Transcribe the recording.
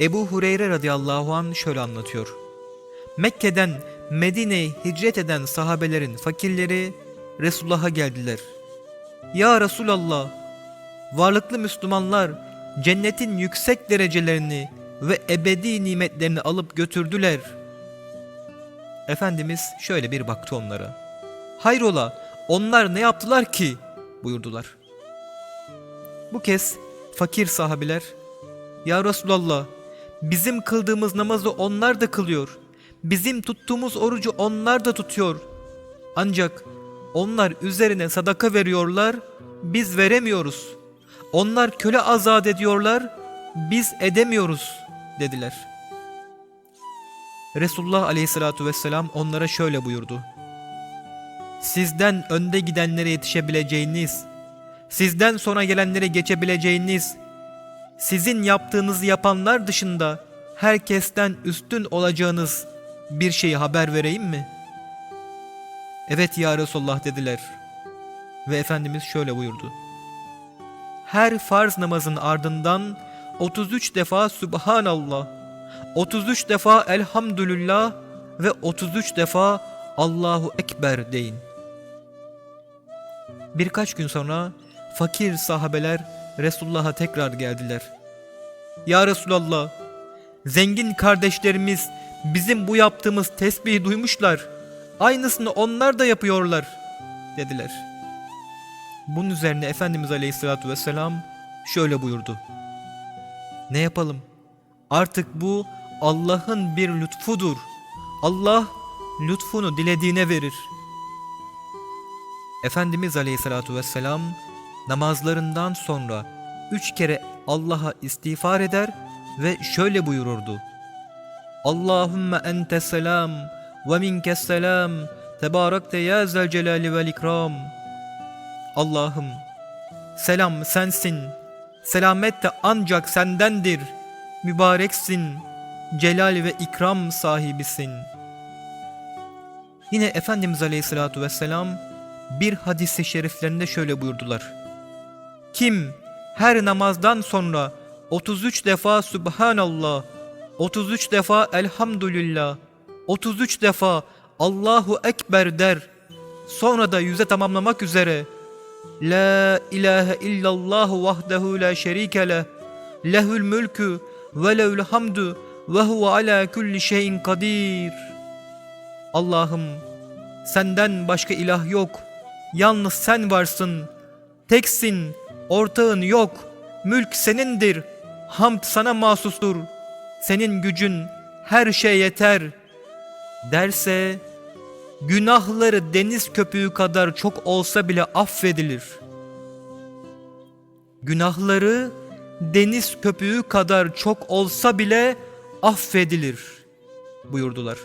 Ebu Hureyre radıyallahu an şöyle anlatıyor. Mekke'den Medine'ye hicret eden sahabelerin fakirleri Resulullah'a geldiler. Ya Resulallah, varlıklı Müslümanlar cennetin yüksek derecelerini ve ebedi nimetlerini alıp götürdüler. Efendimiz şöyle bir baktı onlara. Hayrola onlar ne yaptılar ki? buyurdular. Bu kez fakir sahabiler Ya Resulallah bizim kıldığımız namazı onlar da kılıyor. Bizim tuttuğumuz orucu onlar da tutuyor. Ancak onlar üzerine sadaka veriyorlar, biz veremiyoruz. Onlar köle azat ediyorlar, biz edemiyoruz dediler. Resulullah aleyhissalatu vesselam onlara şöyle buyurdu. Sizden önde gidenlere yetişebileceğiniz, sizden sonra gelenlere geçebileceğiniz, sizin yaptığınızı yapanlar dışında herkesten üstün olacağınız bir şeyi haber vereyim mi? Evet ya Resulullah dediler. Ve Efendimiz şöyle buyurdu. Her farz namazın ardından 33 defa Subhanallah, 33 defa Elhamdülillah ve 33 defa Allahu Ekber deyin. Birkaç gün sonra fakir sahabeler Resulullah'a tekrar geldiler. Ya Resulallah, zengin kardeşlerimiz bizim bu yaptığımız tesbihi duymuşlar. Aynısını onlar da yapıyorlar dediler. Bunun üzerine Efendimiz Aleyhisselatü Vesselam şöyle buyurdu. Ne yapalım? Artık bu Allah'ın bir lütfudur. Allah lütfunu dilediğine verir. Efendimiz Aleyhisselatü Vesselam namazlarından sonra üç kere Allah'a istiğfar eder ve şöyle buyururdu. Allahümme ente selam ve minke selam tebarekte ya zel celali vel ikram. Allah'ım selam sensin, selamet de ancak sendendir. Mübareksin, celal ve ikram sahibisin. Yine Efendimiz Aleyhisselatü Vesselam bir hadisi şeriflerinde şöyle buyurdular. Kim her namazdan sonra 33 defa Subhanallah, 33 defa Elhamdülillah, 33 defa Allahu Ekber der, sonra da yüze tamamlamak üzere La ilahe illallah vahdehu la şerike leh, lehül mülkü ve lehül hamdu ve huve ala kulli şeyin kadir. Allah'ım senden başka ilah yok, yalnız sen varsın, teksin, ortağın yok, mülk senindir, hamd sana mahsustur, senin gücün her şeye yeter derse günahları deniz köpüğü kadar çok olsa bile affedilir. Günahları deniz köpüğü kadar çok olsa bile affedilir buyurdular.